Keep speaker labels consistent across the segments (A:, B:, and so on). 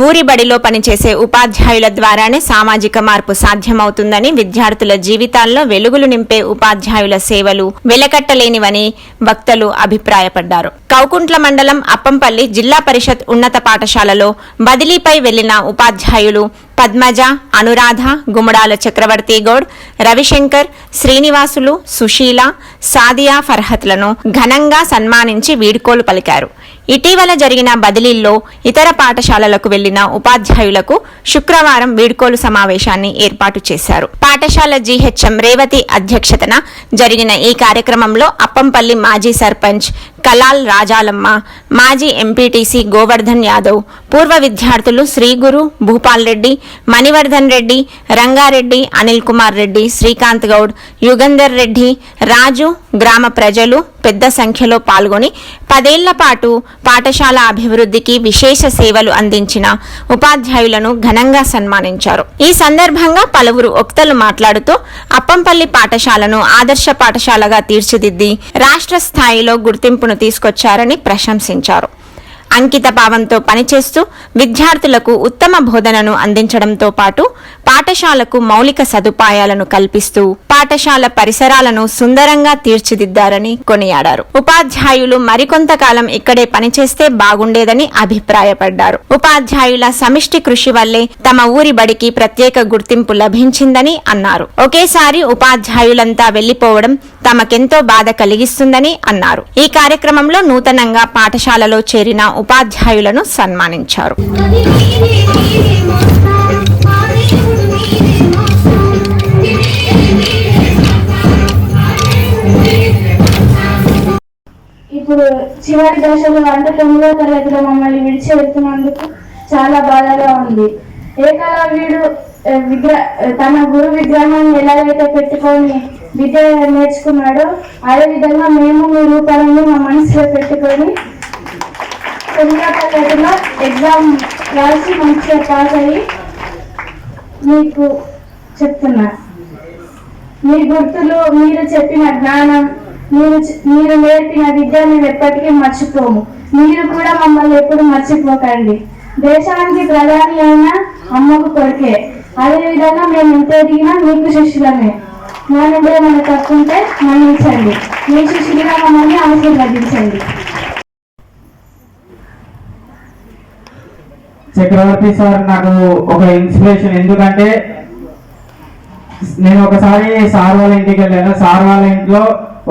A: ఊరి బడిలో పనిచేసే ఉపాధ్యాయుల ద్వారానే సామాజిక మార్పు సాధ్యమవుతుందని విద్యార్థుల జీవితాల్లో వెలుగులు నింపే ఉపాధ్యాయుల సేవలు వెలకట్టలేనివని వక్తలు అభిప్రాయపడ్డారు. కౌకుంట్ల మండలం అప్పంపల్లి జిల్లా పరిషత్ ఉన్నత పాఠశాలలో బదిలీపై వెళ్ళిన ఉపాధ్యాయులు పద్మజ అనురాధ గుమడాల చక్రవర్తి గౌడ్ రవిశంకర్ శ్రీనివాసులు సుశీల సాదియా ఫర్హత్లను ఘనంగా సన్మానించి వీడ్కోలు పలికారు. ఇటీవల జరిగిన బదిలీల్లో ఇతర పాఠశాలలకు వెళ్ళిన ఉపాధ్యాయులకు శుక్రవారం వీడ్కోలు సమావేశాన్ని ఏర్పాటు చేశారు. పాఠశాల జీహెచ్ఎం రేవతి అధ్యక్షతన జరిగిన ఈ కార్యక్రమంలో అప్పంపల్లి మాజీ సర్పంచ్ కలాల్ రాజాలమ్మ మాజీ ఎంపీటీసీ గోవర్ధన్ యాదవ్ పూర్వ విద్యార్థులు శ్రీగురు భూపాల్ రెడ్డి మణివర్ధన్ రెడ్డి రంగారెడ్డి అనిల్ కుమార్ రెడ్డి శ్రీకాంత్ గౌడ్ యుగంధర్ రెడ్డి రాజు గ్రామ ప్రజలు పెద్ద సంఖ్యలో పాల్గొని పదేళ్ళ పాటు పాఠశాల అభివృద్ధికి విశేష సేవలు అందించిన ఉపాధ్యాయులను ఘనంగా సన్మానించారు. ఈ సందర్భంగా పలువురు వక్తలు మాట్లాడుతూ అప్పంపల్లి పాఠశాలను ఆదర్శ పాఠశాలగా తీర్చిదిద్ది రాష్ట్ర స్థాయిలో గుర్తింపును తీసుకొచ్చారని ప్రశంసించారు. అంకిత భావంతో పనిచేస్తూ విద్యార్థులకు ఉత్తమ బోధనను అందించడంతో పాటు పాఠశాలకు మౌలిక సదుపాయాలను కల్పిస్తూ పాఠశాల పరిసరాలను సుందరంగా తీర్చిదిద్దారని కొనియాడారు. ఉపాధ్యాయులు మరికొంతకాలం ఇక్కడే పనిచేస్తే బాగుండేదని అభిప్రాయపడ్డారు. ఉపాధ్యాయుల సమిష్టి కృషి వల్లే తమ ఊరి బడికి ప్రత్యేక గుర్తింపు లభించిందని అన్నారు. ఒకేసారి ఉపాధ్యాయులంతా వెళ్ళిపోవడం తమకెంతో బాధ కలిగిస్తుందని అన్నారు. ఈ కార్యక్రమంలో నూతనంగా పాఠశాలలో చేరిన ఉపాధ్యాయులను సన్మానించారు.
B: ఇప్పుడు చివరి దశలో అంటే తొమ్మిదో తరగతిలో మమ్మల్ని విడిచి వెళ్తున్నందుకు చాలా బాధగా ఉంది. ఏకలవ్యుడు ఆ, విగ్రహ తన గురు విగ్రహాన్ని ఎలాగైతే పెట్టుకొని విద్య నేర్చుకున్నాడో అదే విధంగా మేము మీ రూపాలను మా మనసులో పెట్టుకొని తొమ్మిదో తరగతిలో ఎగ్జామ్ రాసి మంచిగా పాస్ అయ్యి మీకు చెప్తున్నా. మీ గుర్తులు మీరు చెప్పిన జ్ఞానం మీరు మీరు నేర్పిన విద్య మేము ఎప్పటికీ మర్చిపోము. మీరు కూడా మమ్మల్ని ఎప్పుడు మర్చిపోకండి. దేశానికి ప్రధాని అయిన అమ్మకు కొడుకే. అదే విధంగా మేము ఎంత ఎదిగినా మీకు శిష్యులమే. మా నుండి ఏమైనా తప్పుంటే మన్నించండి. మీ శిష్యుడిగా మమ్మల్ని ఆశీర్వదించండి.
C: చక్రవర్తి సార్ నాకు ఒక ఇన్స్పిరేషన్. ఎందుకంటే నేను ఒకసారి సార్ వాళ్ళ ఇంటికి వెళ్ళాను. సార్ వాళ్ళ ఇంట్లో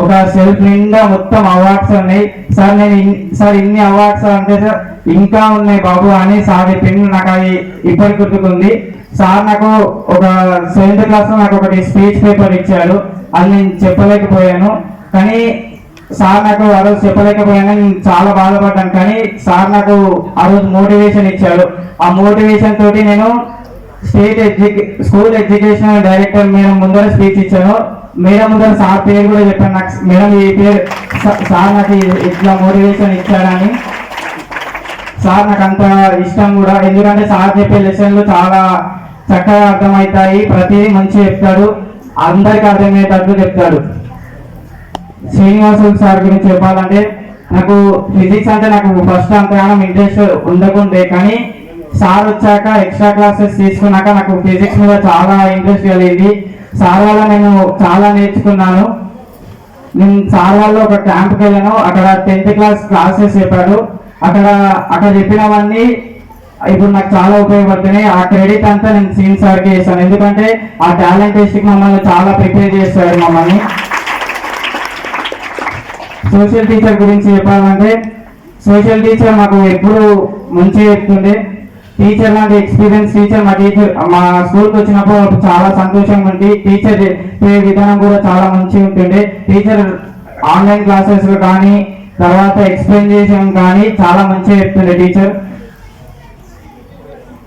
C: ఒక సెల్ఫ్ నిండా మొత్తం అవార్డ్స్ ఉన్నాయి. సార్ నేను సార్ ఇన్ని అవార్డ్స్ అంటే సార్ ఇంకా ఉన్నాయి బాబు అని సార్ చెప్పింది నాకు అది ఇప్పటికి గుర్తుకుంది. సార్ నాకు ఒక సెవెంత్ క్లాస్లో నాకు ఒకటి స్పీచ్ పేపర్ ఇచ్చాడు అది నేను చెప్పలేకపోయాను. కానీ సార్ నాకు ఆ రోజు చెప్పలేకపోయాను. నేను చాలా బాధపడ్డాను. కానీ సార్ నాకు ఆ రోజు మోటివేషన్ ఇచ్చాడు ఆ మోటివేషన్ తోటి నేను స్టేట్ ఎడ్యుకే స్కూల్ ఎడ్యుకేషన్ డైరెక్టర్ మేడం ముందర స్పీచ్ ఇచ్చాను మేడం ముందర సార్ పేరు కూడా చెప్పాను నాకు. మేడం ఈ పేరు సార్ నాకు ఇట్లా మోటివేషన్ ఇచ్చాడని సార్ నాకు అంత ఇష్టం కూడా. ఎందుకంటే సార్ చెప్పే లెసన్లు చాలా చక్కగా అర్థమవుతాయి. ప్రతిదీ మంచిగా చెప్తాడు. అందరికి అర్థమయ్యేటట్లు చెప్తాడు. శ్రీనివాసులు సార్ గురించి చెప్పాలంటే నాకు ఫిజిక్స్ అంటే నాకు ఫస్ట్ అంతగానం ఇంట్రెస్ట్ ఉండకుండే కానీ సార్ వచ్చాక ఎక్స్ట్రా క్లాసెస్ తీసుకున్నాక నాకు ఫిజిక్స్ మీద చాలా ఇంట్రెస్ట్ కలిగింది. సార్ వల్ల నేను చాలా నేర్చుకున్నాను. నేను సార్ వల్ల ఒక క్యాంప్కి వెళ్ళాను. అక్కడ టెన్త్ క్లాస్ క్లాసెస్ చెప్పాడు. అక్కడ అక్కడ చెప్పినవన్నీ ఇప్పుడు నాకు చాలా ఉపయోగపడుతున్నాయి. ఆ క్రెడిట్ అంతా నేను సీన్ సార్కి చేస్తాను. ఎందుకంటే ఆ టాలెంట్ టెస్ట్కి మమ్మల్ని చాలా ప్రిపేర్ చేస్తాడు మమ్మల్ని. సోషల్ టీచర్ గురించి చెప్పాలంటే సోషల్ టీచర్ మాకు ఎప్పుడు మంచిగా చెప్తుండే. టీచర్ లాంటి ఎక్స్పీరియన్స్ టీచర్ మా టీచర్ మా స్కూల్కి వచ్చినప్పుడు చాలా సంతోషంగా ఉంది టీచర్ విధానం కూడా చాలా మంచిగా ఉంటుండే. టీచర్ ఆన్లైన్ క్లాసెస్ కానీ తర్వాత ఎక్స్ప్లెయిన్ చేసాం కానీ చాలా మంచిగా చెప్తుండే టీచర్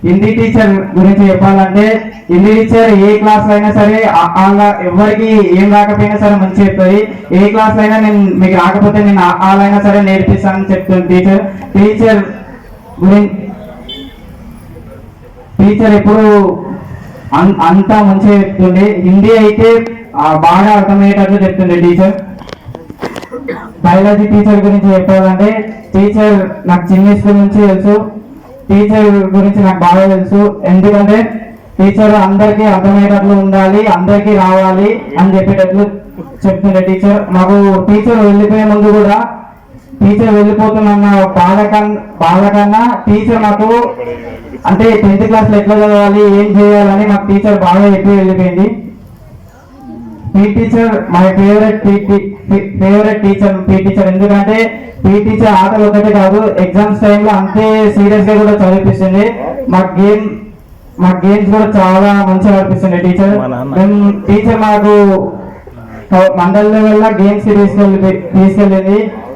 C: హిందీ టీచర్ గురించి చెప్పాలంటే హిందీ టీచర్ ఏ క్లాస్ అయినా సరే వాళ్ళ ఎవరికి ఏం రాకపోయినా సరే మంచి చెప్తుంది. ఏ క్లాస్ అయినా నేను మీకు రాకపోతే నేను వాళ్ళైనా సరే నేర్పిస్తానని చెప్తుంది టీచర్ టీచర్ గురించి టీచర్ ఎప్పుడు అంతా మంచిగా చెప్తుండే. హిందీ అయితే బాగా అర్థమయ్యేటట్లు చెప్తుండే టీచర్ బయాలజీ టీచర్ గురించి చెప్పాలంటే టీచర్ నాకు చిన్న స్కూల్ నుంచి తెలుసు. టీచర్ గురించి నాకు బాగా తెలుసు. ఎందుకంటే టీచర్ అందరికీ అర్థమయ్యేటట్లు ఉండాలి అందరికీ రావాలి అని చెప్పేటట్లు చెప్తుండే టీచర్ మాకు టీచర్ వెళ్ళిపోయే ముందు కూడా టీచర్ వెళ్ళిపోతున్న బాధ కన్నా బాధ కన్నా టీచర్ మాకు అంటే టెన్త్ క్లాస్లో ఎట్లా చదవాలి ఏం చేయాలని మాకు టీచర్ బాగా చెప్పి వెళ్ళిపోయింది. P teacher my favourite favourite teacher P teacher ఎందుకంటే పీ టీచర్ ఆటలు ఒకటే కాదు ఎగ్జామ్స్ టైంలో అంతే సీరియస్గా కూడా చదివిపిస్తుంది. మాకు గేమ్ మా గేమ్స్ కూడా చాలా మంచిగా అనిపిస్తుంది టీచర్
D: మా.
C: మేము టీచర్ మాకు మండల లెవెల్లో గేమ్స్కి తీసుకెళ్ళి తీసుకెళ్ళింది.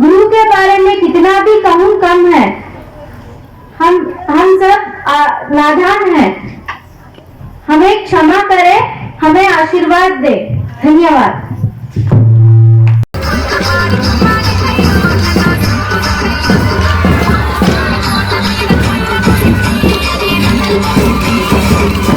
E: गुरु के बारे में कितना भी कहूँ कम है। हम हम सब नादान हैं। हमें क्षमा करे, हमें आशीर्वाद दे। धन्यवाद। Thank you.